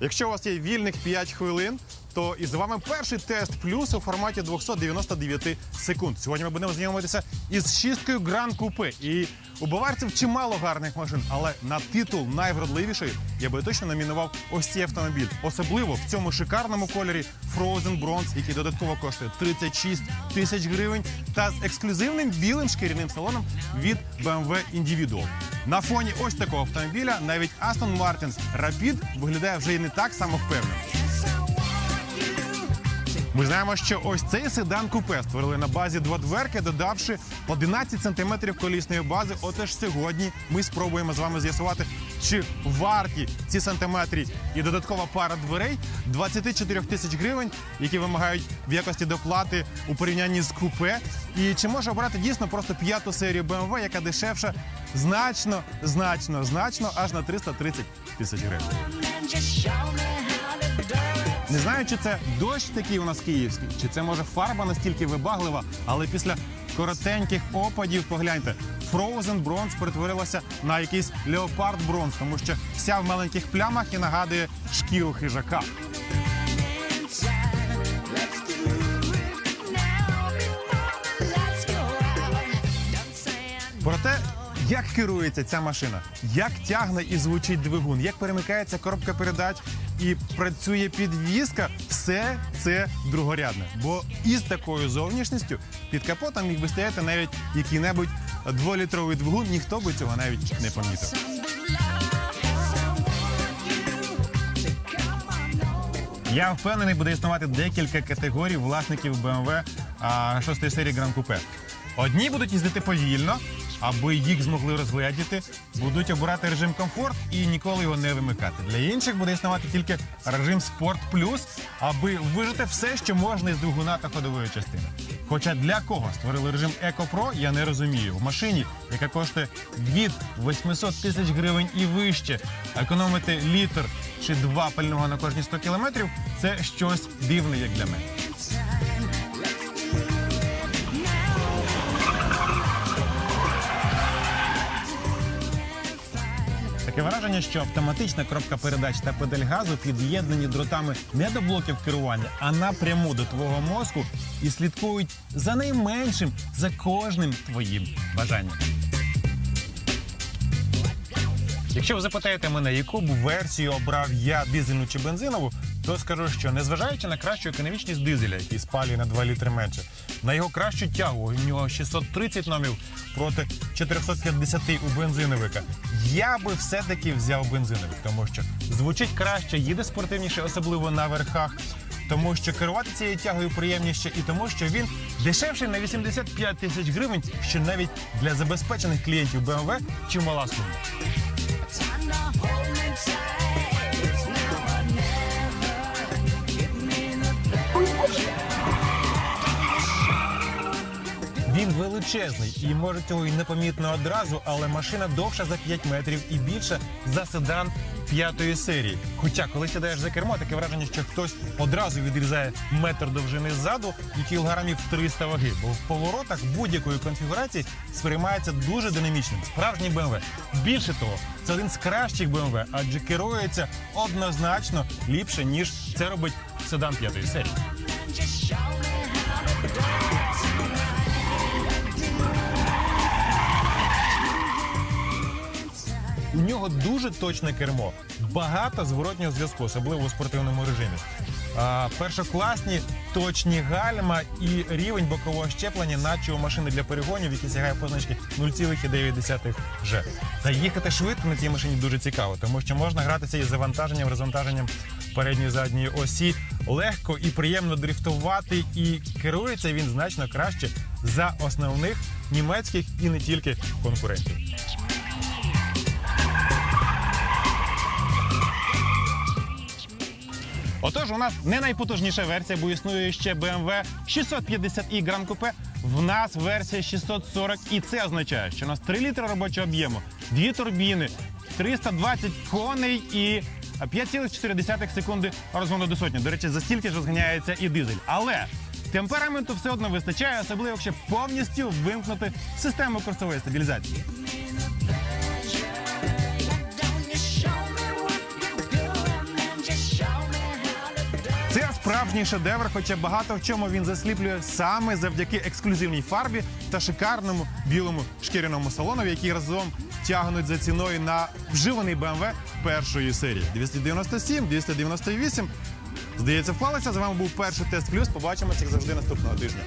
Якщо у вас є вільних 5 хвилин, то і з вами перший тест плюс у форматі 299 секунд. Сьогодні ми будемо знайомитися із шісткою Гран Купе. І у баварців чимало гарних машин, але на титул найвродливішої я би точно номінував ось цей автомобіль. Особливо в цьому шикарному кольорі Frozen Bronze, який додатково коштує 36 тисяч гривень, та з ексклюзивним білим шкіряним салоном від BMW Individual. На фоні ось такого автомобіля навіть Aston Martin's Rapid виглядає вже і не так самовпевнено. Ми знаємо, що ось цей седан купе створили на базі дводверки, додавши 11 сантиметрів колісної бази. Отож сьогодні ми спробуємо з вами з'ясувати, чи варті ці сантиметри і додаткова пара дверей 24 тисяч гривень, які вимагають в якості доплати у порівнянні з купе. І чи може обрати дійсно просто п'яту серію BMW, яка дешевша значно, значно, значно аж на 330 тисяч гривень. Не знаю, чи це дощ такий у нас київський, чи це може фарба настільки вибаглива, але після коротеньких опадів, погляньте, Frozen Bronze перетворилася на якийсь Leopard Bronze, тому що вся в маленьких плямах і нагадує шкіру хижака. Про те, як керується ця машина, як тягне і звучить двигун, як перемикається коробка передач і працює підвізка, все це другорядне. Бо із такою зовнішністю під капотом міг би стояти навіть який-небудь дволітровий двигун, ніхто би цього навіть не помітив. Я впевнений, буде існувати декілька категорій власників BMW а, 6 серії Grand Coupe. Одні будуть їздити повільно, аби їх змогли розгледіти, будуть обирати режим комфорт і ніколи його не вимикати. Для інших буде існувати тільки режим Sport Plus, аби вижити все, що можна із двигуна та ходової частини. Хоча для кого створили режим Eco Pro, я не розумію. В машині, яка коштує від 800 тисяч гривень і вище, економити літр чи два пального на кожні 100 кілометрів це щось дивне, як для мене. Таке враження, що автоматична коробка передач та педаль газу під'єднані дротами не до блоків керування, а напряму до твого мозку і слідкують за найменшим, за кожним твоїм бажанням. Якщо ви запитаєте мене, яку б версію обрав я дизельну чи бензинову, то скажу, що незважаючи на кращу економічність дизеля, який спалює на 2 літри менше, на його кращу тягу, у нього 630 номів проти 450 у бензиновика, я би все-таки взяв бензиновик, тому що звучить краще, їде спортивніше, особливо на верхах. Тому що керувати цією тягою приємніше і тому, що він дешевший на 85 тисяч гривень, що навіть для забезпечених клієнтів BMW чимала сума. Він величезний і може цього й непомітно одразу, але машина довша за 5 метрів і більша за седан п'ятої серії. Хоча, коли сідаєш за кермо, таке враження, що хтось одразу відрізає метр довжини ззаду і кілограмів 300 ваги, бо в поворотах будь-якої конфігурації сприймається дуже динамічним. Справжній BMW. Більше того, це один з кращих BMW, адже керується однозначно ліпше, ніж це робить седан п'ятої серії. У нього дуже точне кермо, багато зворотнього зв'язку, особливо у спортивному режимі. А, першокласні точні гальма і рівень бокового щеплення, наче у машини для перегонів, який сягає позначки 0,9 G. Та їхати швидко на цій машині дуже цікаво, тому що можна гратися із завантаженням, розвантаженням передньої задньої осі, легко і приємно дрифтувати, і керується він значно краще за основних німецьких і не тільки конкурентів. Отож, у нас не найпотужніша версія, бо існує ще BMW 650i Grand Coupe. В нас версія 640, і це означає, що у нас 3 літри робочого об'єму, дві турбіни, 320 коней і 5,4 секунди розгону до сотні. До речі, за стільки ж розганяється і дизель. Але темпераменту все одно вистачає, особливо якщо повністю вимкнути систему курсової стабілізації. Справжній шедевр, хоча багато в чому він засліплює саме завдяки ексклюзивній фарбі та шикарному білому шкіряному салону, який разом тягнуть за ціною на вживаний BMW першої серії. 297, 298. Здається, вклалися. З вами був перший тест плюс. Побачимося як завжди наступного тижня.